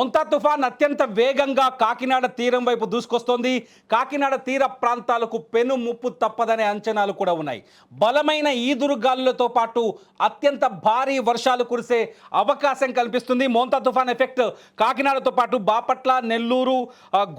Montha తుఫాన్ అత్యంత వేగంగా కాకినాడ తీరం వైపు దూసుకొస్తోంది. కాకినాడ తీర ప్రాంతాలకు పెను ముప్పు తప్పదనే అంచనాలు కూడా ఉన్నాయి. బలమైన ఈదురుగాలులతో పాటు అత్యంత భారీ వర్షాలు కురిసే అవకాశం కల్పిస్తుంది. మోంతా తుఫాన్ ఎఫెక్ట్ కాకినాడతో పాటు బాపట్ల నెల్లూరు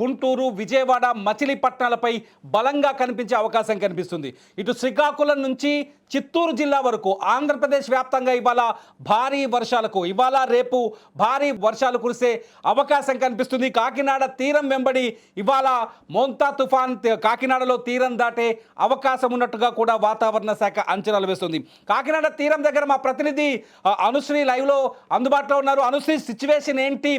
గుంటూరు విజయవాడ మచిలీపట్నాలపై బలంగా కనిపించే అవకాశం కనిపిస్తుంది. ఇటు శ్రీకాకుళం నుంచి చిత్తూరు జిల్లా వరకు ఆంధ్రప్రదేశ్ వ్యాప్తంగా ఇవాళ భారీ వర్షాలకు ఇవాళ రేపు భారీ వర్షాలు కురిసే అవకాశం కనిపిస్తుంది. కాకినాడ తీరం వెంబడి ఇవాళ మోంతా తుఫాన్ కాకినాడలో తీరం దాటే అవకాశం ఉన్నట్టుగా కూడా వాతావరణ శాఖ అంచనాలు వేస్తుంది. కాకినాడ తీరం దగ్గర మా ప్రతినిధి అనుశ్రీ లైవ్లో అందుబాటులో ఉన్నారు. అనుశ్రీ సిచ్యువేషన్ ఏంటి?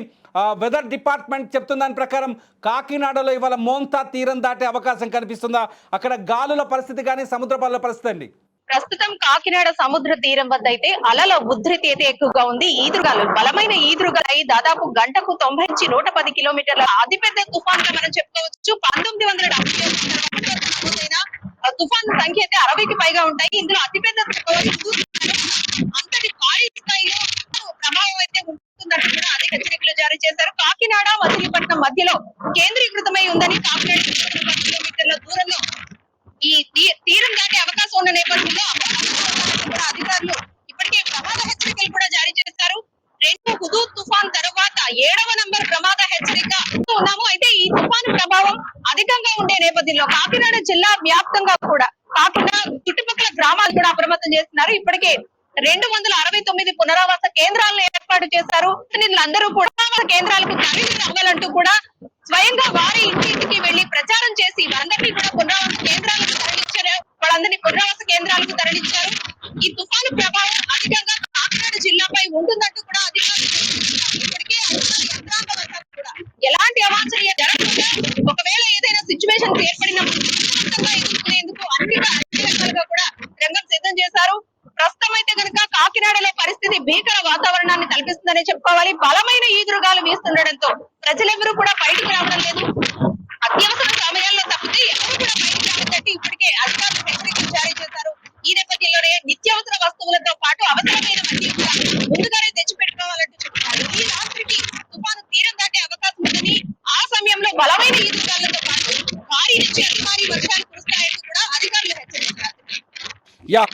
వెదర్ డిపార్ట్మెంట్ చెప్తున్న దాని ప్రకారం కాకినాడలో ఇవాళ మోంతా తీరం దాటే అవకాశం కనిపిస్తుందా? అక్కడ గాలుల పరిస్థితి కానీ సముద్ర పరిస్థితి అండి ప్రస్తుతం కాకినాడ సముద్ర తీరం వద్ద అయితే అలల ఉధృతి అయితే ఎక్కువగా ఉంది. ఈదురుగాలు బలమైన ఈదురుగాలై దాదాపు గంటకు తొంభై నుంచి నూట పది కిలోమీటర్ల అతిపెద్ద తుఫాన్గా మనం చెప్పుకోవచ్చు. పంతొమ్మిది వందల డెబ్బై తుఫాన్ సంఖ్య అయితే అరవైకి పైగా ఉంటాయి. ఇందులో అతిపెద్ద అంతటి భారీ స్థాయిలో ప్రభావం అయితే ఉంటుందంటూ కూడా అధిక హెచ్చరికలు జారీ చేశారు. కాకినాడ మచిలీపట్నం మధ్యలో కేంద్రీకృతమై ఉందని కాకినాడ పది కిలోమీటర్ల దూరంలో ఈ తీ- తీరం దాటే అవకాశం ఉన్న నేపథ్యంలో అప్రమత్తంగా కూడా అధికారులు ఇప్పటికే ప్రమాద హెచ్చరికలు కూడా జారీ చేశారు రెండు హుదూద్ తుఫాన్ తర్వాత ఏడవ నంబర్ ప్రమాద హెచ్చరిక ఉన్నాము. అయితే ఈ తుఫాను ప్రభావం అధికంగా ఉండే నేపథ్యంలో కాకినాడ జిల్లా వ్యాప్తంగా కూడా కాకినాడ చుట్టుపక్కల గ్రామాలు కూడా అప్రమత్తం చేస్తున్నారు. ఇప్పటికే రెండు వందల అరవై తొమ్మిది పునరావాస కేంద్రాలను ఏర్పాటు చేశారు. అందరూ కూడా పునరావాస కేంద్రాలకు తరలి కూడా స్వయంగా వారి ఇంటింటికి వెళ్ళి ప్రచారం చేసి వారందరినీ కూడా పునరావాస కేంద్రాలకు తరలించారు. వాళ్ళందరినీ పునరావాస కేంద్రాలకు తరలించారు. ఈ తుఫాను ప్రభావం అధికంగా కాకినాడ జిల్లాపై ఉంటుందంటూ కూడా అధికారులు చెబుతున్నారు. ఇప్పటికే అధికార యంత్రాంగం అంతా కూడా ఎలాంటి అవాంఛనీయ జరగకుండా ఒకవేళ ఏదైనా సిచ్యువేషన్ ఏర్పడినప్పుడు ఎదుర్కొనేందుకు అన్ని రకాలుగా కూడా రంగం సిద్ధం చేశారు. ప్రస్తుతం అయితే కనుక కాకినాడలో పరిస్థితి భీకర వాతావరణాన్ని కల్పిస్తుందని చెప్పుకోవాలి. బలమైన ఈదురుగాలు వీస్తుండటంతో ప్రజలెవరూ కూడా బయటకు రావడం లేదు. అత్యవసర సమయాల్లో Yeah.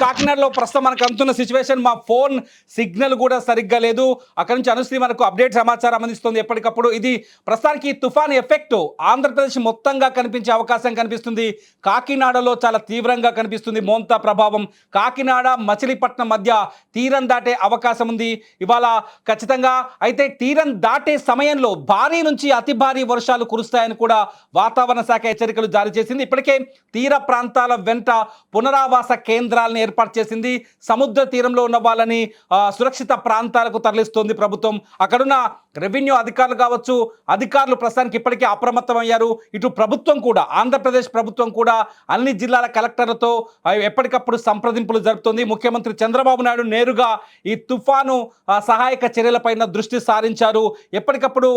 కాకినాడలో ప్రస్తుతం మనకు అందుతున్న సిచ్యువేషన్ మా ఫోన్ సిగ్నల్ కూడా సరిగ్గా లేదు. అక్కడ నుంచి అనుశ్రీ మనకు అప్డేట్ సమాచారం అందిస్తుంది ఎప్పటికప్పుడు. ఇది ప్రస్తుతానికి తుఫాన్ ఎఫెక్ట్. ఆంధ్రప్రదేశ్ మొత్తంగా కనిపించే అవకాశం కనిపిస్తుంది. కాకినాడలో చాలా తీవ్రంగా కనిపిస్తుంది మోంతా ప్రభావం. కాకినాడ మచిలీపట్నం మధ్య తీరం దాటే అవకాశం ఉంది. ఇవాళ ఖచ్చితంగా అయితే తీరం దాటే సమయంలో భారీ నుంచి అతి భారీ వర్షాలు కురుస్తాయని కూడా వాతావరణ శాఖ హెచ్చరికలు జారీ చేసింది. ఇప్పటికే తీర ప్రాంతాల వెంట పునరావాస కేంద్రాలను ఏర్పాటు చేసింది. సముద్ర తీరంలో ఉన్న వాళ్ళని సురక్షిత ప్రాంతాలకు తరలిస్తోంది ప్రభుత్వం. అక్కడున్న రెవెన్యూ అధికారులు కావచ్చు అధికారులు ప్రస్తుతానికి ఇప్పటికే అప్రమత్తం అయ్యారు ఇటు ప్రభుత్వం కూడా ఆంధ్రప్రదేశ్ ప్రభుత్వం కూడా అన్ని జిల్లాల కలెక్టర్లతో ఎప్పటికప్పుడు సంప్రదింపులు జరుపుతుంది. ముఖ్యమంత్రి చంద్రబాబు నాయుడు నేరుగా ఈ తుఫాను సహాయక చర్యలపైన దృష్టి సారించారు. ఎప్పటికప్పుడు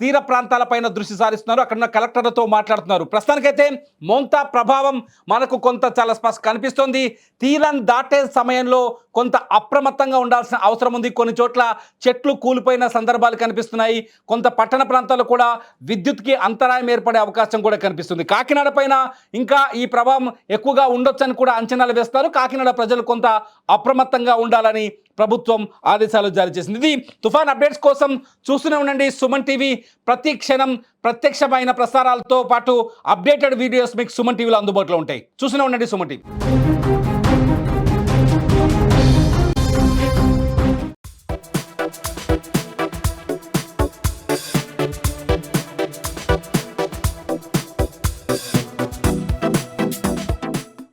తీర ప్రాంతాలపైన దృష్టి సారిస్తున్నారు. అక్కడ ఉన్న కలెక్టర్లతో మాట్లాడుతున్నారు. ప్రస్తుతానికైతే మోంతా ప్రభావం మనకు కొంత చాలా స్పష్ట కనిపిస్తోంది. తీరం దాటే సమయంలో కొంత అప్రమత్తంగా ఉండాల్సిన అవసరం ఉంది. కొన్ని చోట్ల చెట్లు కూలిపోయిన సందర్భాలు కనిపిస్తున్నాయి. కొంత పట్టణ ప్రాంతాల్లో కూడా విద్యుత్కి అంతరాయం ఏర్పడే అవకాశం కూడా కనిపిస్తుంది. కాకినాడ పైన ఇంకా ఈ ప్రభావం ఎక్కువగా ఉండొచ్చని కూడా అంచనాలు వేస్తారు కాకినాడ ప్రజలు కొంత అప్రమత్తంగా ఉండాలని ప్రభుత్వం ఆదేశాలు జారీ చేసింది. ఇది తుఫాన్ అప్డేట్స్ కోసం చూస్తూనే ఉండండి. సుమన్ టీవీ ప్రతి క్షణం ప్రత్యక్షమైన ప్రసారాలతో పాటు అప్డేటెడ్ వీడియోస్ మీకు సుమన్ టీవీలో అందుబాటులో ఉంటాయి. చూస్తూనే ఉండండి సుమన్ టీవీ.